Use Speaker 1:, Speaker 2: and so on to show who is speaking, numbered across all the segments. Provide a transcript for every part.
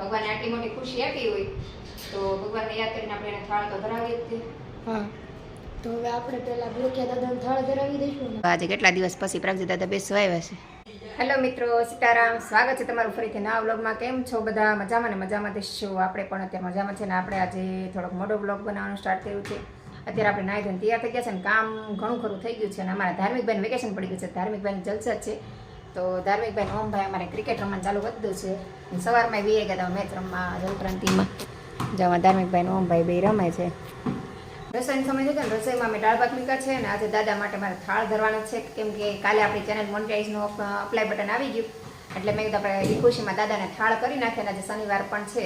Speaker 1: ભગવાને આટલી મોટી ખુશી આપી હોય તો ભગવાનને યાદ કરીને આપણે એને થાળ તો ધરાવીએ જ તે
Speaker 2: હા. તો હવે આપણે પહેલા ભૂખ્યા દાદાને થાળ ધરાવી દઈશું
Speaker 1: આજે કેટલા દિવસ પછી પ્રાગજી દાદા બેસવા આવ્યા છે? હેલો મિત્રો સીતારામ સ્વાગત છે તમારું ફરીથી નવા વ્લોગમાં. કેમ છો બધા? મજામાં ને મજામાં દેશો આપણે પણ અત્યારે મજામાં છે ને આપણે આજે થોડોક મોટો વ્લોગ બનાવવાનું સ્ટાર્ટ કર્યું છે. અત્યારે આપણે નાહી ધોઈને તૈયાર થઈ ગયા છે ને કામ ઘણું ખરું થઈ ગયું છે અને અમારા ધાર્મિકભાઈને વેકેશન પડી ગયું છે. ધાર્મિકભાઈને જલસા જ છે. તો ધાર્મિકભાઈ ઓમભાઈ અમારે ક્રિકેટ રમવાનું ચાલુ કરી દીધું છે. સવારમાં વીએ ગયા હતા મેચ રમવા જલક્રાંતિમાં જેમાં ધાર્મિકભાઈ ઓમભાઈ બે રમે છે. રસોઈનો સમય થયો ને રસોઈમાં મેં દાળ ભાત મૂક્યા છે અને આજે દાદા માટે મારે થાળ ધરવાનો છે. કેમ કે કાલે આપણી ચેનલ મોનિટાઈઝનું અપ્લાય બટન આવી ગયું. એટલે મેં કીધું આપણે એ ખુશીમાં દાદાને થાળ કરી નાખે અને આજે શનિવાર પણ છે.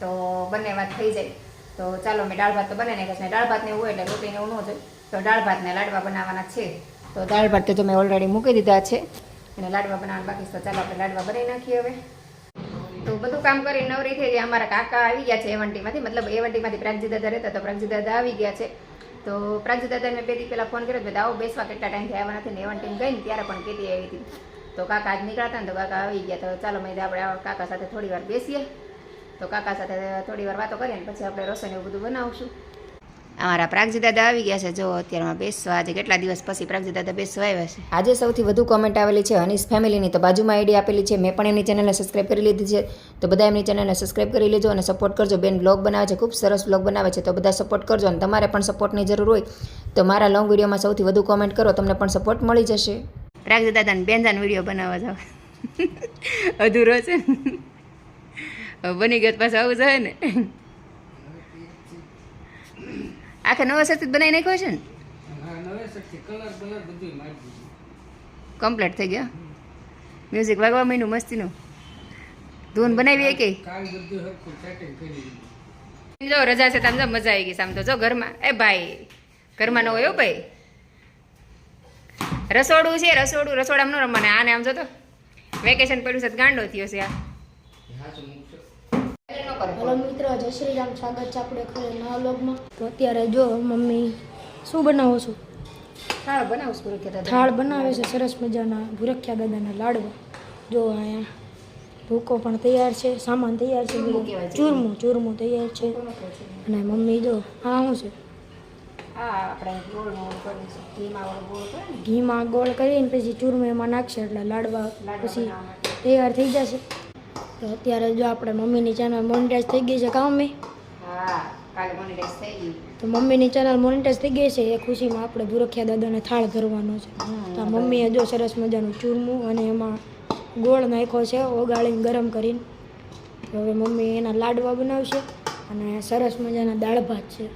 Speaker 1: તો બંને વાત થઈ જાય. તો ચાલો મેં દાળ ભાત તો બને નાખ્યા છે. દાળ ભાતને એવું હોય એટલે રોટીને એવું ન જોઈએ તો દાળ ભાતને લાડવા બનાવવાના છે. તો દાળ ભાત તો મેં ઓલરેડી મૂકી દીધા છે. અને લાડવા બનાવવાના બાકી તો ચાલો આપણે લાડવા બનાવી નાખીએ હવે. તો બધું કામ કરી નવરી થઈ ગયા અમારા કાકા આવી ગયા છે એવંટીમાંથી. મતલબ એવંટીમાંથી પ્રાગજી દાદા રહેતા તો પ્રાગજી દાદા આવી ગયા છે. તો પ્રાગજી દાદાને બે દી પહેલાં ફોન કર્યો કે આવો, બેસવા કેટલા ટાઈમથી આવ્યા નથી ને એવંટીમ ગઈ ને ત્યારે પણ કહેતી આવી હતી. તો કાકા આજ નીકળતા ને, તો કાકા આવી ગયા. તો ચાલો, મેં આપણે કાકા સાથે થોડી વાર બેસીએ. તો કાકા સાથે થોડી વાર વાતો કરીએ ને, પછી આપણે રસોઈ એવું બધું બનાવશું. અમારા પ્રાગજી દાદા આવી ગયા છે. જો અત્યારમાં બેસવા આજે કેટલા દિવસ પછી પ્રાગજી દાદા બેસવા આવ્યા છે? આજે સૌથી વધુ કોમેન્ટ આવેલી છે હનીશ ફેમિલીની. તો બાજુમાં આઈડી આપેલી છે. મેં પણ એમની ચેનલને સબસ્ક્રાઈબ કરી લીધી છે. તો બધા એમની ચેનલને સબસ્ક્રાઈબ કરી લેજો અને સપોર્ટ કરજો. બેન બ્લોગ બનાવે છે. ખૂબ સરસ બ્લોગ બનાવે છે. તો બધા સપોર્ટ કરજો અને તમારે પણ સપોર્ટની જરૂર હોય તો મારા લોંગ વિડીયોમાં સૌથી વધુ કોમેન્ટ કરો. તમને પણ સપોર્ટ મળી જશે. પ્રાગજી દાદાને બેનજાન વીડિયો બનાવવા જાવ. અધૂરો છે. બની ગયો પાછું આવું જાય ને. આખે નવા સરથી બનાવી નાખ્યો છે ને? કમ્પ્લીટ થઈ ગયા? મ્યુઝિક વાગવા મહિનું મસ્તીનું? ધૂન બનાવી કે જો રજા છે તમે જો મજા આવી ગઈ સામ તો. જો ઘરમાં એ ભાઈ ઘરમાં ન હોય ભાઈ. રસોડું છે રસોડું રસોડામાં ન રમવાને. આને આમ જો તો. વેકેશન પડ્યું છે ગાંડો થયો છે આ.
Speaker 2: હેલો મિત્રો જય શ્રી રામ સ્વાગત છે આપણે ખરે નવા લોગમાં તો અત્યારે જો મમ્મી શું બનાવો છો?
Speaker 1: થાળ બનાવું પૂરું ભૂરખ્યા
Speaker 2: થાળ બનાવે છે સરસ મજાના ભૂરખ્યા દાદાના લાડવા. જો અહીંયા ભૂકો પણ તૈયાર છે સામાન તૈયાર છે.
Speaker 1: ચૂરમું છે.
Speaker 2: ચૂરમું તૈયાર છે. અને મમ્મી જો હા શું છે?
Speaker 1: ઘીમાં ગોળ
Speaker 2: કરીને પછી ચૂરમું એમાં નાખશે એટલે લાડવા પછી તૈયાર થઈ જશે. તો અત્યારે જો આપણે મમ્મીની ચેનલ મોનિટાઈઝ થઈ ગઈ છે કા મમ્મી?
Speaker 1: હા કાલે મોનિટાઈઝ થઈ ગઈ
Speaker 2: તો મમ્મીની ચેનલ મોનિટાઈઝ થઈ ગઈ છે એ ખુશીમાં આપણે ભૂરખિયા દાદાને થાળ ધરવાનો છે. તો મમ્મીએ જો સરસ મજાનું ચૂરમું અને એમાં ગોળ નાખ્યો છે ઓગાળીને ગરમ કરીને. હવે મમ્મી એના લાડવા બનાવશે અને સરસ મજાના દાળ ભાત છે.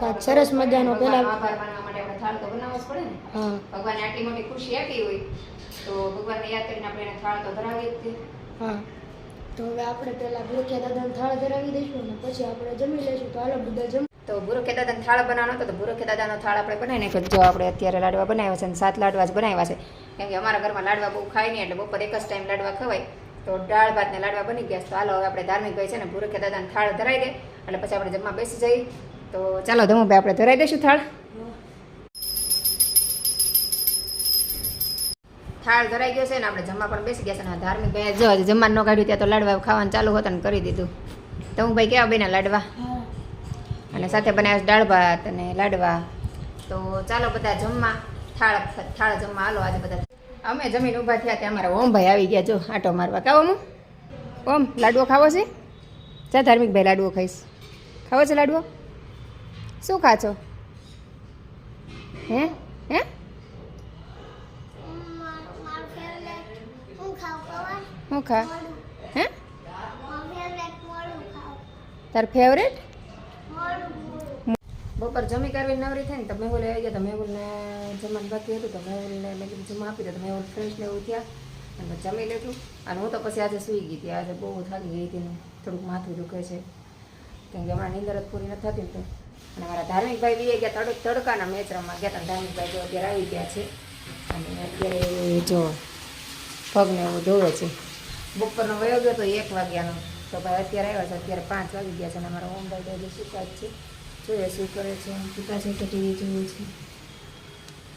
Speaker 2: ભાત સરસ મજાનો હા.
Speaker 1: ભગવાને આટલી મોટી ખુશી આપી હોય તો ભગવાનને યાદ કરીને આપણે એને થાળ તો જ તે
Speaker 2: હા. તો હવે આપણે પહેલા ભૂરખ્યા દાદાને થાળ ધરાવી દઈશું અને પછી આપણે જમી લઈશું. તો હાલો બધા જમ
Speaker 1: તો ભૂરો દાદાને થાળ બનાવવાનો હતો તો ભૂરો દાદાનો થાળ આપણે બનાવી નાખ્યો જો આપણે અત્યારે લાડવા બનાવ્યા છે અને સાત લાડવા જ બનાવ્યા છે. કેમ કે અમારા ઘરમાં લાડવા બહુ ખાય નહીં એટલે બપોર એક જ ટાઈમ લાડવા ખવાય. તો દાળ ભાત ને લાડવા બની ગયા તો હાલો હવે આપણે ધાર્મિક ભાઈ છે ને ભૂરો દાદાને થાળ ધરાવી દે. એટલે પછી આપણે જમવા બેસી જઈએ. તો ચાલો ધમુભાઈ આપણે ધરાવી દઈશું થાળ. થાળ ધરાઈ ગયો છે ને આપણે જમવા પણ બેસી ગયા છે ને ધાર્મિક ભાઈ જો જમવાનું ન કાઢ્યું ત્યાં તો લાડવા ખાવાનું ચાલુ હતું ને કરી દીધું. તો હું ભાઈ કેવા બેના લાડવા? અને સાથે બનાવ્યા દાળ ભાત અને લાડવા. તો ચાલો બધા જમવા. થાળ થાળ જમવા હાલો આજે બધા. અમે જમીન ઊભા થયા ત્યાં અમારા ઓમભાઈ આવી ગયા. જો આટો મારવા. કાવો હું? ઓમ લાડવો ખાવો છે? ચા ધાર્મિક ભાઈ લાડવો ખાઈશ. ખાવો છે લાડવો? શું ખા છો હે? હે? શું ખા? હે? તાર ફેવરેટ બપોર જમી કરવી નવરી થઈ ને તો મેહુલ આવી ગયા. તો મેહુલને જમવાનું બાકી હતું તો મેહુલને મેં કીધું જમવા આપી દે. તો મેહુલ ફ્રેશ ને એવું થયા. અને જમી લેતું અને હું તો પછી આજે સૂઈ ગઈ હતી. આજે બહુ થાકી ગઈ હતી ને થોડુંક માથું દુખે છે. કેમ કે હમણાં નીંદર જ પૂરી નથી થતી તો. અને મારા ધાર્મિકભાઈ બી ગયા તડક તડકાના મેચ રમવા ગયા હતા. ધાર્મિકભાઈ જો અત્યારે આવી ગયા છે. અને અત્યારે જો પગને એવું ધોવે છે. બપોરનો વયો ગયો તો એક વાગ્યાનો. તો ભાઈ અત્યારે આવ્યા છે, અત્યારે પાંચ વાગી ગયા છે અને અમારા ઓમભાઈ હજી સુતા જ છે. જોઈએ શું કરે છે સૂતા છે કે ટીવી જોવે છે?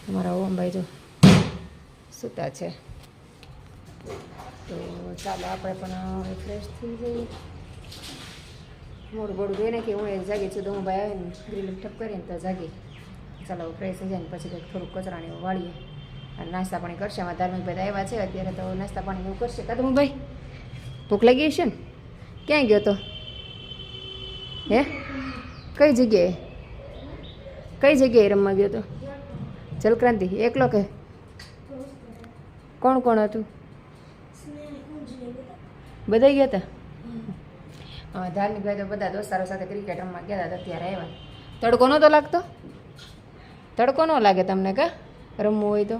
Speaker 1: અમારા ઓમભાઈ જો સૂતા છે. તો ચાલો આપણે પણ હવે ફ્રેશ થઈ જઈએ. મોડું બોડું જોઈને કે હું એ જાગી છું તો હું ભાઈ આવે ને ગ્રીલ ઠપ કરીને તો જાગી. ચાલો ફ્રેશ થઈ જાય ને પછી કંઈક થોડુંક કચરાને વાળીએ. અને નાસ્તા પાણી કરશે. અમારા ધાર્મિક ભાઈ આવ્યા છે. અત્યારે તો નાસ્તા પાણી એવું કરશે. કાં હું ભાઈ? ભૂખ લાગી છે ને? ક્યાં ગયો તો? હે? કઈ જગ્યાએ? કઈ જગ્યાએ રમવા ગયો તો? જલક્રાંતિ, એકલો કે? કોણ કોણ હતું? બધા ગયા હતા ધાર્મિક ભાઈ તો બધા દોસ્તારો સાથે ક્રિકેટ રમવા ગયા હતા અત્યારે આવ્યા. તડકો નહોતો લાગતો? તડકો ન લાગે તમને કા? રમવું હોય તો?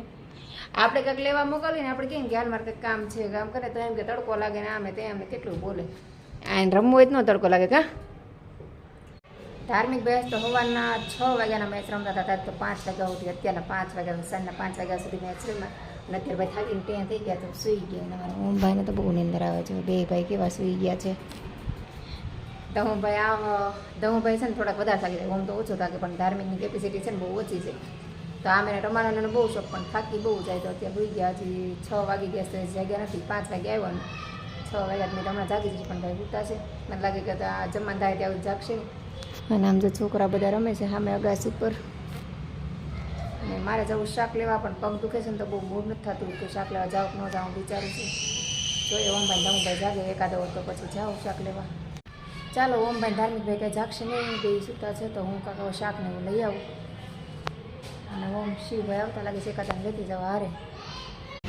Speaker 1: આપણે કંઈક લેવા મોકલીને આપણે કેમ કે હાલ કંઈક કામ છે, કામ કરે તો એમ કે તડકો લાગે ને આમે તે અમે કેટલું બોલે. આ રમવું હોય તો ન તડકો લાગે, કા? ધાર્મિક બહેસ તો સવારના છ વાગ્યાના મેચ રમતા હતા, તો પાંચ વાગ્યા સુધી, અત્યારના પાંચ વાગ્યા સાંજના પાંચ વાગ્યા સુધી મેચ રમ્યા. અને અત્યારે ભાઈ થાકીને ત્યાં થઈ ગયા, તો સૂઈ ગયા. અને મારા ઓમ ભાઈને તો બહુ નીંદર આવે છે. બે ભાઈ કેવા સૂઈ ગયા છે. દહુભાઈ આ દહુભાઈ છે ને થોડાક વધારે થાકી જાય. ઓમ તો ઓછો થાકે, પણ ધાર્મિકની કેપેસિટી છે ને બહુ ઓછી છે. તો આ મને રમાડાનો બહુ શોખ, પણ થાકી બહુ જાય તો અત્યારે ભૂઈ ગયા હજી છ વાગી ગયા છે જાગ્યા નથી, પાંચ વાગે આવ્યો છ વાગ્યા મેં હમણાં જાગી જઈશ પણ ભાઈ ઉતા છે. મને લાગે કે આ જમવાનું થાય ત્યાં જાગશે. અને આમ જો છોકરા બધા રમે છે સામે અગાસી ઉપર. અને મારે જવું શાક લેવા, પણ પગ દુખે છે ને તો બહુ મૂડ નથી થતું કે શાક લેવા જાઉં ન જાઉં વિચારું છું. જોઈએ ઓમભાઈ દમભાઈ જાગે, એકાદો તો પછી જાઉં શાક લેવા. ચાલો ઓમભાઈ ધાર્મિક ભાઈ કંઈ જાગશે નહીં બે સૂતા છે, તો હું કાંક શાક ને એવું લઈ આવું. ઓમ શિવભાઈ આવતા લાગે છે કદાચ લેતી જવા હારે.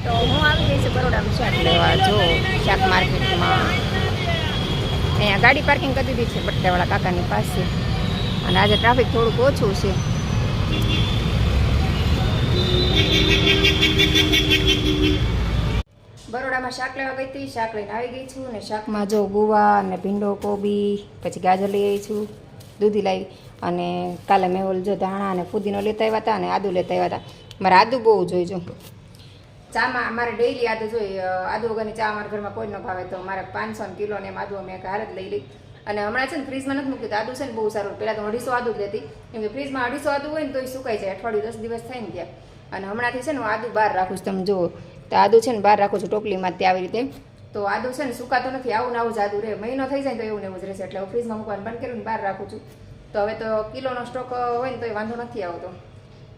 Speaker 1: તો હું આવી ગઈ છું બરોડામાં શાક લેવા, જો શાક માર્કેટમાં. અહીંયા ગાડી પાર્કિંગ કરી દીધી છે, બટ્ટાવાળા કાકાની પાસે. અને આજે ટ્રાફિક થોડુંક ઓછું છે. બરોડામાં શાક લેવા ગઈ હતી, શાક લઈને આવી ગઈ છું. અને શાકમાં જો ગુવા અને ભીંડો, કોબી, પછી ગાજર લઈ આવી છું. દૂધી લાવી અને કાલે મેં ઓલ જો ધાણા અને ફુદીનો લેતા આવ્યા હતા અને આદુ લેતા આવ્યા હતા. મારે આદુ બહુ જોઈજો. ચામાં અમારે ડેઈલી આદુ જોઈએ. આદુ વગરની ચા અમારા ઘરમાં કોઈ ન ભાવે તો મારે પાંચસો કિલો ને એમ આદુ અમે હાર જ લઈ લઈ. અને હમણાં છે ને ફ્રીજમાં નથી મૂક્યું તો આદુ છે ને બહુ સારું. પહેલાં તો અઢીસો આદુ જ લેતી. કેમ કે ફ્રીજમાં અઢીસો આદુ હોય ને તો એ સુકાઈ જાય. અઠવાડિયું દસ દિવસ થાય ને ત્યાં. અને હમણાંથી છે ને હું આદુ બહાર રાખું છું. તમે જુઓ. તો આદુ છે ને બહાર રાખું છું ટોપલીમાં તે આવી રીતે. તો આદુ છે ને સુકાતો નથી, આવું આવું જાદુ રે મહિનો થઈ જાય તો એવું ને એવું જ રહેશે. એટલે હું ફ્રીજમાં મૂકવાનું બંધ કરીને બહાર રાખું છું. તો હવે તો કિલોનો સ્ટોક હોય ને તો એ વાંધો નથી આવતો.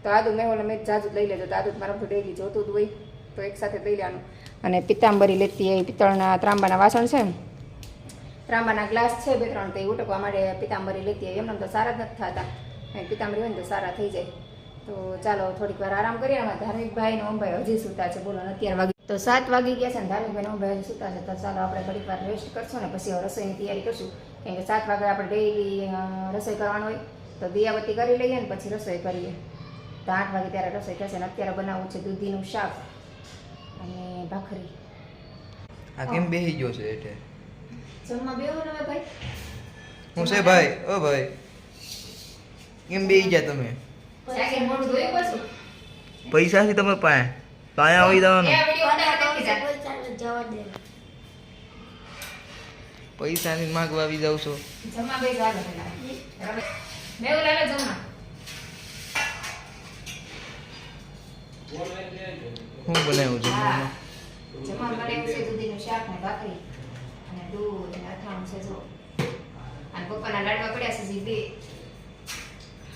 Speaker 1: તો આદુ મેં ઓલા મેં જાજુ લઈ લેજો. તો આદુ મારા બધું ડેલી જોતું હોય. તો એક સાથે લઈ લેવાનું. અને પિત્તાંબરી લેતી એ પિત્તળના ત્રાંબાના વાસણ છે ત્રાંબાના ગ્લાસ છે બે ત્રણ, તે ઉટકવા માટે પિત્તાંબરી લેતી એમને તો સારા જ નથી થતા. પિત્તાંબરી હોય ને તો સારા થઈ જાય. તો ચાલો થોડીક વાર આરામ કરીએ ધાર્મિક ભાઈ ને ઓમભાઈ હજી સૂતા છે. બોલો, અત્યાર વાગી તો સાત વાગી ગયા છે ને ધાર્મિક ભાઈ ને ઓમભાઈ સૂતા છે. તો ચાલો આપણે ઘડીક વાર રેસ્ટ કરશું ને પછી રસોઈની તૈયારી કરશું. કેમ કે સાત વાગે આપણે ડેઈલી રસોઈ કરવાનું હોય તો દિયાબત્તી કરી લઈએ ને પછી રસોઈ કરીએ. તો આઠ વાગે ત્યારે રસોઈ થશે ને અત્યારે બનાવવું છે દૂધીનું શાક અને ભાખરી.
Speaker 3: આ કેમ બેહી ગયો છે એટલે
Speaker 1: જમવા બેહો ને ભાઈ.
Speaker 3: હું છે ભાઈ? ઓ ભાઈ. કેમ બેહી ગયા તમે? પૈસા છે તમારી પાસે? પાયા આવી જવાનું. પૈસા ની માંગવા આવી જાવ છો.
Speaker 1: બે મેં
Speaker 3: હું બનાવ્યું છે
Speaker 1: હા. જમવા છે દૂધીનું શાક ને ભાખરી અને દૂધ અને અથાણું છે જો. અને પપ્પાના લાડવા પડ્યા છે હજી બે.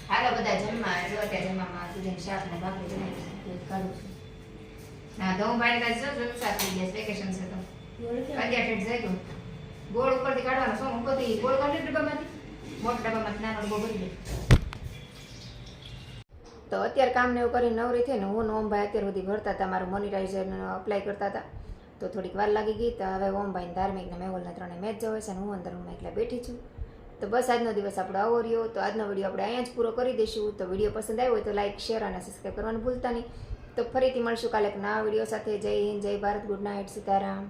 Speaker 1: હાલો બધા જમવા. જો અત્યારે જમવામાં દૂધીનું શાક ને ભાખરી બનાવી છે દૂધ કાઢું છું. ના દઉં ભાઈ કાંઈ જો જલસા થઈ ગયા વેકેશન છે તો. અગિયાર ફેટ જાય ગયું ગોળ ઉપરથી કાઢવાનો શું? ઉપરથી ગોળ કાઢી ડબ્બામાંથી? મોટા ડબ્બામાંથી, નાનો ડબ્બો ભરી તો અત્યારે કામ ને એવું કરીને નવરી થઈને હું ઓમભાઈ અત્યાર સુધી ભરતા હતા, મારું મોનિટાઇઝર અપ્લાય કરતા હતા. તો થોડીક વાર લાગી ગઈ, તો હવે ઓમભાઈ ધાર્મિક ને મેહુલને ત્રણે મેચ જોવે છે અને હું અંદર રૂમમાં એકલા બેઠી છું. તો બસ આજનો દિવસ આપણો આવો રહ્યો. તો આજનો વીડિયો આપણે અહીંયા જ પૂરો કરી દઈશું. તો વીડિયો પસંદ આવ્યો હોય તો લાઇક શેર અને સબસ્ક્રાઈબ કરવાનું ભૂલતા નહીં. તો ફરીથી મળશું કાલે નવા વીડિયો સાથે. જય હિન્દ, જય ભારત, ગુડ નાઇટ સીતારામ.